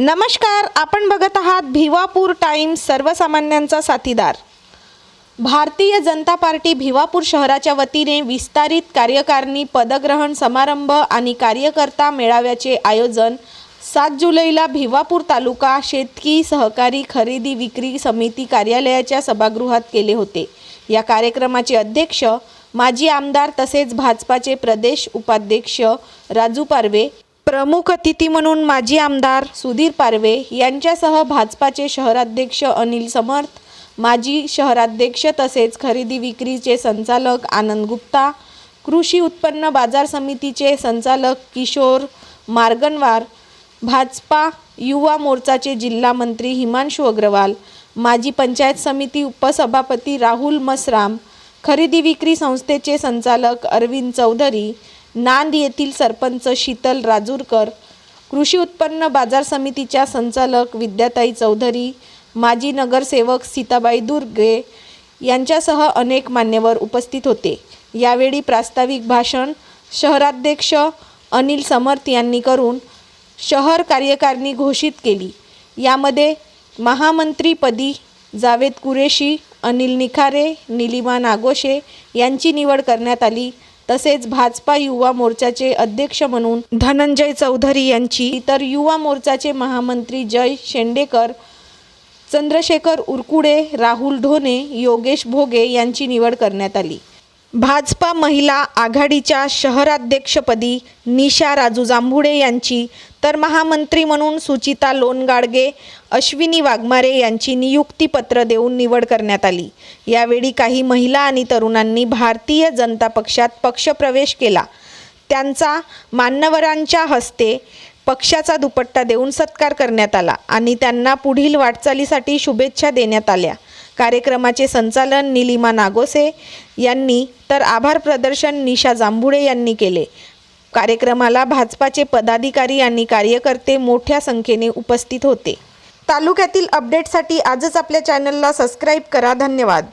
नमस्कार आपण बघत आहात भिवापूर टाइम्स सर्वसामान्यांचा साथीदार. भारतीय जनता पार्टी भिवापूर शहराच्या वतीने विस्तारित कार्यकारिणी पदग्रहण समारंभ आणि कार्यकर्ता मेळाव्याचे आयोजन सात जुलैला भिवापूर तालुका शेतकी सहकारी खरेदी विक्री समिती कार्यालयाच्या सभागृहात केले होते. या कार्यक्रमाचे अध्यक्ष माजी आमदार तसेच भाजपाचे प्रदेश उपाध्यक्ष राजू पारवे प्रमुख अतिथी म्हणून माजी आमदार सुधीर पारवे यांच्यासह भाजपाचे शहराध्यक्ष अनिल समर्थ माजी शहराध्यक्ष तसेच खरेदी विक्रीचे संचालक आनंद गुप्ता कृषी उत्पन्न बाजार समितीचे संचालक किशोर मार्गनवार भाजपा युवा मोर्चाचे जिल्हा मंत्री हिमांशू अग्रवाल माजी पंचायत समिती उपसभापती राहुल मसराम खरेदी विक्री संस्थेचे संचालक अरविंद चौधरी नांद येथील सरपंच शीतल राजूरकर कृषी उत्पन्न बाजार समितीच्या संचालक विद्याताई चौधरी माजी नगरसेवक सीताबाई दुर्गे यांच्यासह अनेक मान्यवर उपस्थित होते. यावेळी प्रास्ताविक भाषण शहराध्यक्ष अनिल समर्थ यांनी करून शहर कार्यकारिणी घोषित केली. यामध्ये महामंत्रीपदी जावेद कुरेशी अनिल निखारे निलिमा नागोशे यांची निवड करण्यात आली. तसेच भाजपा युवा मोर्चाचे अध्यक्ष म्हणून धनंजय चौधरी यांची तर युवा मोर्चाचे महामंत्री जय शेंडेकर चंद्रशेखर उरकुडे राहुल ढोणे योगेश भोगे यांची निवड करण्यात आली. भाजपा महिला आघाडीच्या शहराध्यक्षपदी निशा राजू जांभुडे यांची तर महामंत्री म्हणून सुचिता लोणगाडगे अश्विनी वाघमारे यांची नियुक्तीपत्र देऊन निवड करण्यात आली. यावेळी काही महिला आणि तरुणांनी भारतीय जनता पक्षात पक्षप्रवेश केला. त्यांचा मान्यवरांच्या हस्ते पक्षाचा दुपट्टा देऊन सत्कार करण्यात आला आणि त्यांना पुढील वाटचालीसाठी शुभेच्छा देण्यात आल्या. कार्यक्रमाचे संचालन निलिमा नागोसे यांनी तर आभार प्रदर्शन निशा जांभुळे यांनी केले. कार्यक्रमाला भाजपाचे पदाधिकारी आणि कार्यकर्ते मोठ्या संख्येने उपस्थित होते. तालुक्यातील अपडेटसाठी आजच आपल्या चॅनलला सबस्क्राईब करा. धन्यवाद.